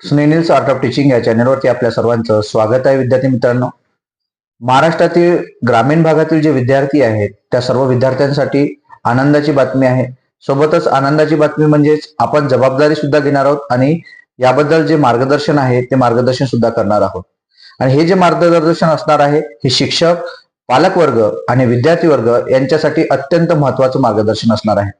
स्नेनिल्स art of teaching या चॅनलवरती आपल्या सर्वांचं स्वागत आहे विद्यार्थी मित्रांनो. महाराष्ट्रातील ग्रामीण भागातील जे विद्यार्थी आहेत त्या सर्व विद्यार्थ्यांसाठी आनंदाची बातमी आहे. सोबतच आनंदाची बातमी म्हणजेच आपण जबाबदारी सुद्धा घेणार आहोत आणि याबद्दल जे मार्गदर्शन आहे ते मार्गदर्शन सुद्धा करणार आहोत. आणि हे जे मार्गदर्शन असणार आहे हे शिक्षक पालकवर्ग आणि विद्यार्थी वर्ग यांच्यासाठी अत्यंत महत्वाचं मार्गदर्शन असणार आहे.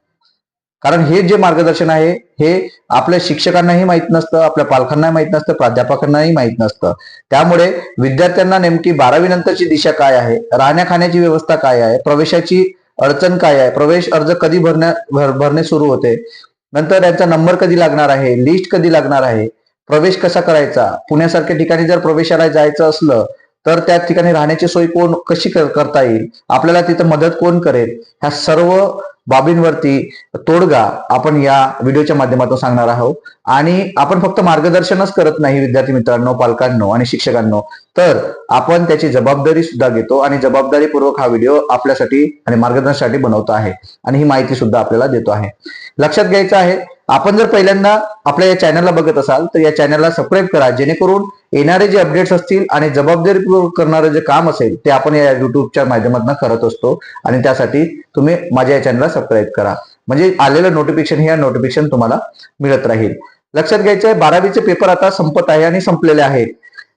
कारण हे जे मार्गदर्शन आहे हे आपल्या शिक्षकांनाही माहीत नसतं आपल्या पालकांनाही माहीत नसतं प्राध्यापकांनाही माहीत नसतं. त्यामुळे विद्यार्थ्यांना नेमकी बारावी नंतरची दिशा काय आहे? राहण्या खाण्याची व्यवस्था काय आहे? प्रवेशाची अडचण काय आहे? प्रवेश अर्ज कधी भरण्या भर- भरणे सुरू होते? नंतर त्यांचा नंबर कधी लागणार आहे? लिस्ट कधी लागणार आहे? प्रवेश कसा करायचा? पुण्यासारख्या ठिकाणी जर प्रवेशाला जायचं असलं तर त्या ठिकाणी राहण्याची सोय कोण कशी करता येईल? आपल्याला तिथं मदत कोण करेल? ह्या सर्व बाबींवरती तोडगा आपण या व्हिडिओच्या माध्यमातून सांगणार आहोत. आणि आपण फक्त मार्गदर्शनच करत नाही विद्यार्थी मित्रांनो पालकांनो आणि शिक्षकांनो. तर आपण त्याची जबाबदारी सुद्धा घेतो आणि जबाबदारीपूर्वक हा व्हिडिओ आपल्यासाठी आणि मार्गदर्शनासाठी बनवतो आहे. आणि ही माहिती सुद्धा आपल्याला देतो आहे. लक्षात घ्यायचं आहे आपण जर पहिल्यांदा आपल्या या चॅनलला बघत असाल तर या चॅनलला सबस्क्राईब करा जेणेकरून येणारे जे अपडेट्स असतील आणि जबाबदारीपूर्वक करणारं जे काम असेल ते आपण या युट्यूबच्या माध्यमातून करत असतो. आणि त्यासाठी तुम्ही माझ्या या चॅनलला सबस्क्राईब करा. म्हणजे आलेलं नोटिफिकेशन हे नोटिफिकेशन तुम्हाला मिळत राहील. लक्षात घ्यायचं आहे बारावीचे पेपर आता संपत आहे आणि संपलेले आहेत.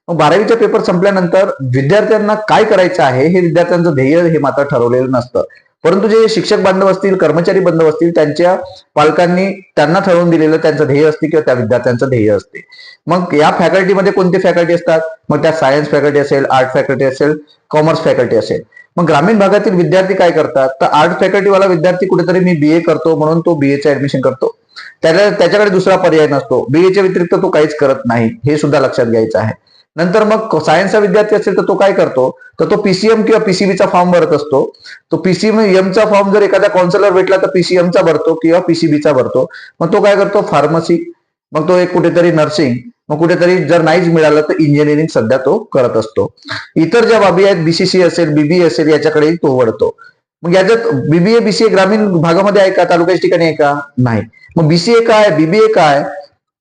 मग बारावीचे पेपर संपल्यानंतर विद्यार्थ्यांना काय करायचं आहे हे विद्यार्थ्यांचं ध्येय हे मात्र ठरवलेलं नसतं. परंतु जे शिक्षक बांधव असतील कर्मचारी बांधव असतील त्यांच्या पालकांनी त्यांना ठरवून दिलेलं त्यांचं ध्येय असते किंवा त्या विद्यार्थ्यांचं ध्येय असते. मग या फॅकल्टीमध्ये कोणती फॅकल्टी असतात? मग त्या सायन्स फॅकल्टी असेल आर्ट फॅकल्टी असेल कॉमर्स फॅकल्टी असेल. मग ग्रामीण भागातील विद्यार्थी काय करतात? तर आर्ट फॅकल्टीवाला विद्यार्थी कुठेतरी मी बीए करतो म्हणून तो बीएचं ऍडमिशन करतो. त्याला त्याच्याकडे दुसरा पर्याय नसतो. बीएच्या व्यतिरिक्त तो काहीच करत नाही. हे सुद्धा लक्षात घ्यायचं आहे. नंतर मग सायन्सचा विद्यार्थी असेल तर तो काय करतो? तर तो पीसीएम किंवा पीसीबीचा फॉर्म भरत असतो. तो पीसीएमचा फॉर्म जर एखाद्या कॉन्सलर भेटला तर पीसीएमचा भरतो किंवा पीसीबीचा भरतो. मग तो काय करतो? फार्मसी मग तो एक कुठेतरी नर्सिंग मग कुठेतरी जर नाहीच मिळालं तर इंजिनिअरिंग सध्या तो करत असतो. इतर ज्या बाबी आहेत बीसीसी असेल बीबीए असेल याच्याकडे तो वळतो. मग याच्यात बीबीए बीसीए ग्रामीण भागामध्ये आहे का? तालुक्याच्या ठिकाणी आहे का? नाही. मग बीसीए काय? बीबीए काय?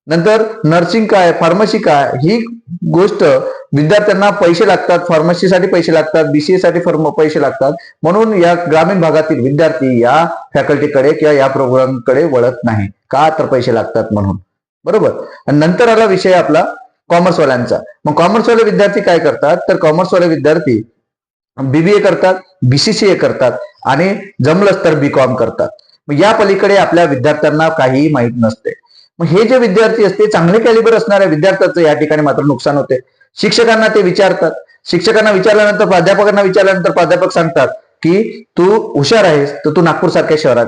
नंतर नर्सिंग काय? फार्मसी काय? ही गोष्ट विद्यार्थ्यांना पैसे लागतात फार्मसीसाठी पैसे लागतात बीसीए साठी फर्म पैसे लागतात. म्हणून या ग्रामीण भागातील विद्यार्थी या फॅकल्टीकडे किंवा या प्रोग्रामकडे वळत नाही. का तर पैसे लागतात म्हणून? बरोबर? आणि नंतर आला विषय आपला कॉमर्सवाल्यांचा मग कॉमर्सवाले विद्यार्थी काय करतात? तर कॉमर्सवाले विद्यार्थी बीबीए करतात बीसीसीए करतात आणि जमलंच तर बीकॉम करतात. मग या पलीकडे आपल्या विद्यार्थ्यांना काहीही माहीत नसते. मग हे जे विद्यार्थी असते चांगले कॅलिबर असणाऱ्या विद्यार्थ्याचं या ठिकाणी मात्र नुकसान होते. शिक्षकांना ते विचारतात. शिक्षकांना विचारल्यानंतर प्राध्यापकांना विचारल्यानंतर प्राध्यापक सांगतात की तू हुशार आहेस तर तू नागपूर सारख्या शहरात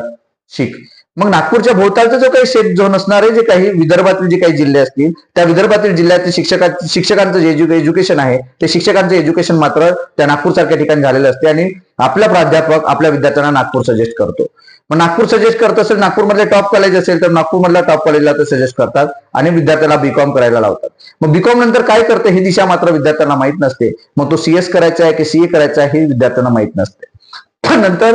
शिक. मग नागपूरच्या भोवतालचा जो काही शेत झोन असणारे जे काही विदर्भातील जे काही जिल्हे असतील त्या विदर्भातील जिल्ह्यातील शिक्षका शिक्षकांचं जे एज्युकेशन आहे ते शिक्षकांचं एज्युकेशन मात्र त्या नागपूर सारख्या ठिकाणी झालेलं असते आणि आपला प्राध्यापक आपल्या विद्यार्थ्यांना नागपूर सजेस्ट करतो. मग नागपूर सजेस्ट करत असेल नागपूरमधले टॉप कॉलेज असेल तर नागपूरमधल्या टॉप कॉलेजला ते सजेस्ट करतात आणि विद्यार्थ्याला बीकॉम करायला लावतात. मग बीकॉम नंतर काय करते ही दिशा मात्र विद्यार्थ्यांना माहीत नसते. मग तो सीएस करायचा आहे की सीए करायचा आहे हे विद्यार्थ्यांना माहीत नसते. नंतर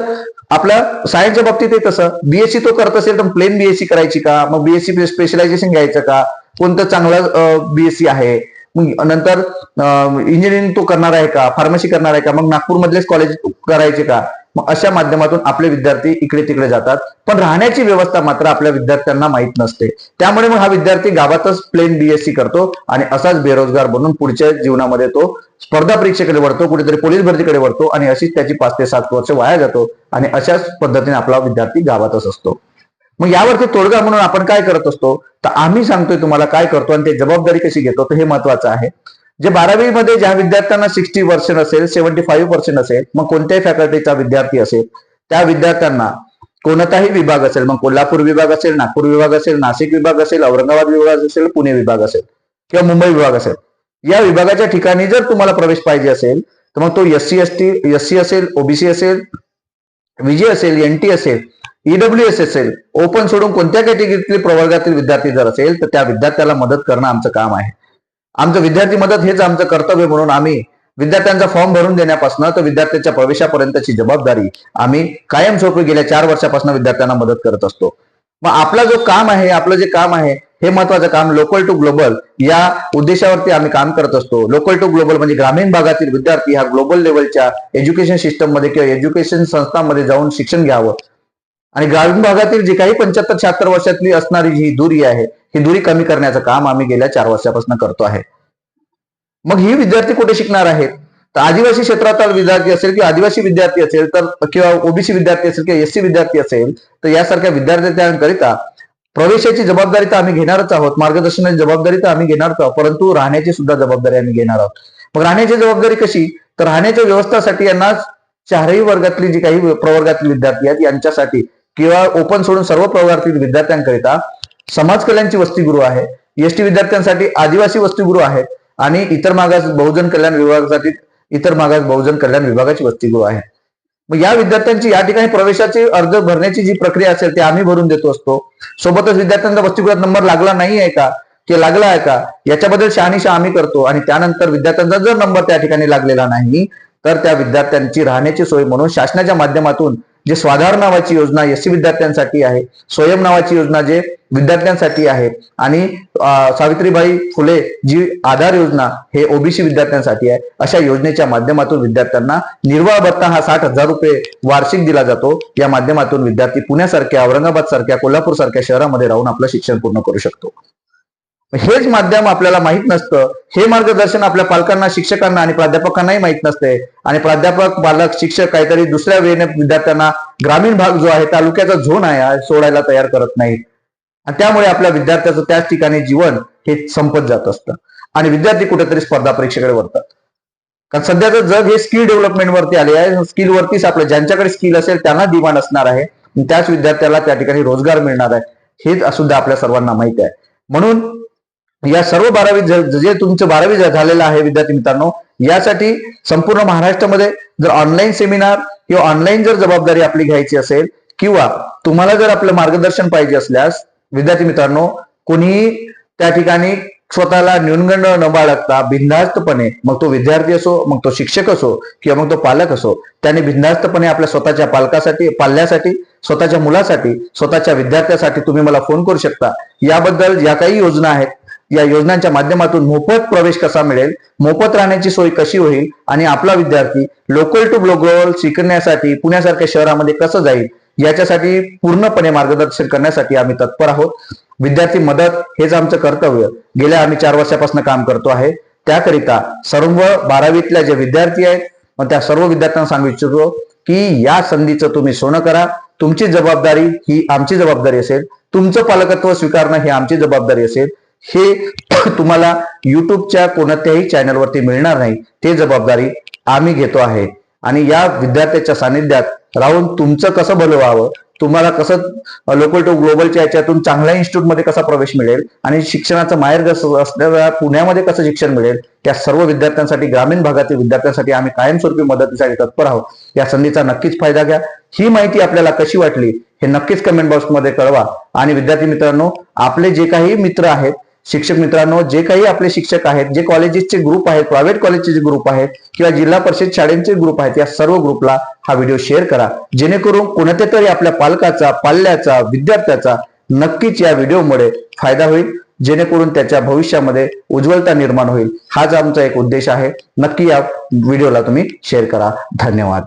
आपलं सायन्सच्या बाबतीत आहे कसं बीएससी तो करत असेल तर प्लेन बीएससी करायची का? मग बीएससी स्पेशलायझेशन घ्यायचं का? कोणतं चांगलं बीएससी आहे? मग नंतर इंजिनिअरिंग तो करणार आहे का? फार्मसी करणार आहे का? मग नागपूरमधलेच कॉलेज करायचे का? मग अशा माध्यमातून आपले विद्यार्थी इकडे तिकडे जातात. पण राहण्याची व्यवस्था मात्र आपल्या विद्यार्थ्यांना माहीत नसते. त्यामुळे मग हा विद्यार्थी गावातच प्लेन बीएससी करतो आणि असाच बेरोजगार बनून पुढच्या जीवनामध्ये तो स्पर्धा परीक्षेकडे वळतो कुठेतरी पोलीस भरतीकडे वळतो आणि अशीच त्याची पाच ते सात वर्ष वाया जातो आणि अशाच पद्धतीने आपला विद्यार्थी गावातच असतो. मग यावरती तोडगा म्हणून आपण काय करत असतो? तर आम्ही सांगतोय तुम्हाला काय करतो आणि ते जबाबदारी कशी घेतो तर हे महत्वाचं आहे. जे बारावीमध्ये ज्या विद्यार्थ्यांना सिक्स्टी पर्सेंट असेल सेव्हन्टी फाईव्ह पर्सेंट असेल मग कोणत्याही फॅकल्टीचा विद्यार्थी असेल त्या विद्यार्थ्यांना कोणताही विभाग असेल मग कोल्हापूर विभाग असेल नागपूर विभाग असेल नाशिक विभाग असेल औरंगाबाद विभाग असेल पुणे विभाग असेल किंवा मुंबई विभाग असेल या विभागाच्या ठिकाणी जर तुम्हाला प्रवेश पाहिजे असेल तर मग तो S C S T S C असेल ओबीसी असेल विजय असेल एन टी असेल ईडब्ल्यू एस असेल ओपन सोडून कोणत्या कॅटेगरीतील प्रवर्गातील विद्यार्थी जर असेल तर त्या विद्यार्थ्याला मदत करणं आमचं काम आहे. आमचं विद्यार्थी मदत हेच आमचं कर्तव्य म्हणून आम्ही विद्यार्थ्यांचा फॉर्म भरून देण्यापासून तर विद्यार्थ्यांच्या प्रवेशापर्यंतची जबाबदारी आम्ही कायमस्वरूपी गेल्या चार वर्षापासून विद्यार्थ्यांना मदत करत असतो. मग आपला जो काम आहे आपलं जे काम आहे हे महत्वाचं काम लोकल टू ग्लोबल या उद्देशावरती आम्ही काम करत असतो. लोकल टू ग्लोबल म्हणजे ग्रामीण भागातील विद्यार्थी हा ग्लोबल लेवलच्या एज्युकेशन सिस्टममध्ये किंवा एज्युकेशन संस्थांमध्ये जाऊन शिक्षण घ्यावं. आणि ग्रामीण भागातील जी काही पंच्याहत्तर शहात्तर वर्षातली असणारी जी दुरी आहे ही दुरी कमी करण्याचं काम आम्ही गेल्या चार वर्षापासून करतो आहे. मग ही विद्यार्थी कुठे शिकणार आहेत? तर आदिवासी क्षेत्रातील विद्यार्थी असेल किंवा आदिवासी विद्यार्थी असेल तर किंवा ओबीसी विद्यार्थी असेल किंवा एससी विद्यार्थी असेल तर यासारख्या विद्यार्थ्यांकरिता प्रवेशाची जबाबदारी तर आम्ही घेणारच आहोत मार्गदर्शनाची जबाबदारी तर आम्ही घेणारच आहोत परंतु राहण्याची सुद्धा जबाबदारी आम्ही घेणार आहोत. मग राहण्याची जबाबदारी कशी? तर राहण्याच्या व्यवस्थासाठी यांना चारही वर्गातली जी काही प्रवर्गातील विद्यार्थी आहेत यांच्यासाठी किंवा ओपन सोडून सर्व प्रवर्गातील विद्यार्थ्यांकरिता समाज कल्याणची वसतिगृह आहे एसटी विद्यार्थ्यांसाठी आदिवासी वसतिगृह आहेत आणि इतर मागास बहुजन कल्याण विभागासाठी इतर मागास बहुजन कल्याण विभागाची वसतिगृह आहे. मग या विद्यार्थ्यांची या ठिकाणी प्रवेशाची अर्ज भरण्याची जी प्रक्रिया असेल ती आम्ही भरून देतो असतो. सोबतच विद्यार्थ्यांचा वसतिगृहात नंबर लागला नाही आहे का? की लागला आहे का? याच्याबद्दल शहानिशा आम्ही करतो आणि त्यानंतर विद्यार्थ्यांचा जर नंबर त्या ठिकाणी लागलेला नाही तर त्या विद्यार्थ्यांची राहण्याची सोय म्हणून शासनाच्या माध्यमातून जे स्वाधार नावाची योजना एससी विद्यार्थ्यांसाठी आहे स्वयं नावाची योजना जे विद्यार्थ्यांसाठी आहे आणि सावित्रीबाई फुले जी आधार योजना हे ओबीसी विद्यार्थ्यांसाठी आहे अशा योजनेच्या माध्यमातून विद्यार्थ्यांना निर्वाह भत्ता हा साठ हजार रुपये वार्षिक दिला जातो. या माध्यमातून विद्यार्थी पुण्यासारख्या औरंगाबाद सारख्या कोल्हापूर सारख्या शहरामध्ये राहून आपलं शिक्षण पूर्ण करू शकतो. हेच माध्यम आपल्याला माहीत नसतं. हे मार्गदर्शन आपल्या पालकांना शिक्षकांना आणि प्राध्यापकांनाही माहीत नसते. आणि प्राध्यापक पालक शिक्षक काहीतरी दुसऱ्या वेळेने विद्यार्थ्यांना ग्रामीण भाग जो आहे तालुक्याचा झोन आहे सोडायला तयार करत नाहीत. आणि त्यामुळे आपल्या विद्यार्थ्याचं त्याच ठिकाणी जीवन हे संपत जात असतं. आणि विद्यार्थी कुठेतरी स्पर्धा परीक्षेकडे वळतात. कारण सध्याचं जग हे स्किल डेव्हलपमेंट वरती आले आहे. स्किल वरतीच आपलं ज्यांच्याकडे स्किल असेल त्यांना डिमांड असणार आहे. त्याच विद्यार्थ्याला त्या ठिकाणी रोजगार मिळणार आहे. हे सुद्धा आपल्या सर्वांना माहिती आहे. म्हणून या सर्व बारावी जे तुमचं बारावी झालेलं आहे विद्यार्थी मित्रांनो यासाठी संपूर्ण महाराष्ट्रामध्ये जर ऑनलाईन सेमिनार किंवा ऑनलाईन जर जबाबदारी आपली घ्यायची असेल किंवा तुम्हाला जर आपलं मार्गदर्शन पाहिजे असल्यास विद्यार्थी मित्रांनो कुणी त्या ठिकाणी स्वतःला न्यूनगंड न बाळगता बिनधास्तपणे मग तो विद्यार्थी असो मग तो शिक्षक असो किंवा मग तो पालक असो त्याने बिनधास्तपणे आपल्या स्वतःच्या पालकासाठी पाल्यासाठी स्वतःच्या मुलासाठी स्वतःच्या विद्यार्थ्यासाठी तुम्ही मला फोन करू शकता. याबद्दल ज्या काही योजना आहेत या योजनांच्या माध्यमातून मोफत प्रवेश कसा मिळेल मोफत राहण्याची सोय कशी होईल आणि आपला विद्यार्थी लोकल टू ग्लोबल शिकण्यासाठी पुण्यासारख्या शहरामध्ये कसं जाईल याच्यासाठी पूर्णपणे मार्गदर्शन करण्यासाठी आम्ही तत्पर आहोत. विद्यार्थी मदत हेच आमचं कर्तव्य. गेल्या आम्ही चार वर्षापासून काम करतो आहे. त्याकरिता सर्व बारावीतल्या जे विद्यार्थी आहेत मग त्या सर्व विद्यार्थ्यांना सांगू इच्छितो की या संधीचं तुम्ही सोनं करा. तुमची जबाबदारी ही आमची जबाबदारी असेल. तुमचं पालकत्व स्वीकारणं ही आमची जबाबदारी असेल. हे तुम्हाला युट्यूबच्या कोणत्याही चॅनलवरती मिळणार नाही. ते जबाबदारी आम्ही घेतो आहे. आणि या विद्यार्थ्याच्या सानिध्यात राहून तुमचं कसं भलं व्हावं तुम्हाला कसं लोकल टू ग्लोबलच्या याच्यातून चांगल्या इन्स्टिट्यूटमध्ये कसा प्रवेश मिळेल आणि शिक्षणाचं माहेर कसं असलेल्या पुण्यामध्ये कसं शिक्षण मिळेल त्या सर्व विद्यार्थ्यांसाठी ग्रामीण भागातील विद्यार्थ्यांसाठी आम्ही कायमस्वरूपी मदतीसाठी तत्पर आहोत. या संधीचा नक्कीच फायदा घ्या. ही माहिती आपल्याला कशी वाटली हे नक्कीच कमेंट बॉक्समध्ये कळवा. आणि विद्यार्थी मित्रांनो आपले जे काही मित्र आहेत शिक्षक मित्रांनो जे काही आपले शिक्षक आहेत जे कॉलेजेसचे ग्रुप आहेत प्रायव्हेट कॉलेजचे जे ग्रुप आहेत किंवा जिल्हा परिषद शाळेंचे ग्रुप आहेत या सर्व ग्रुपला हा व्हिडिओ शेअर करा. जेणेकरून कोणत्या तरी आपल्या पालकाचा पाल्याचा विद्यार्थ्याचा नक्कीच या व्हिडिओमुळे फायदा होईल जेणेकरून त्याच्या भविष्यामध्ये उज्ज्वलता निर्माण होईल. हाच आमचा एक उद्देश आहे. नक्की या व्हिडिओला तुम्ही शेअर करा. धन्यवाद.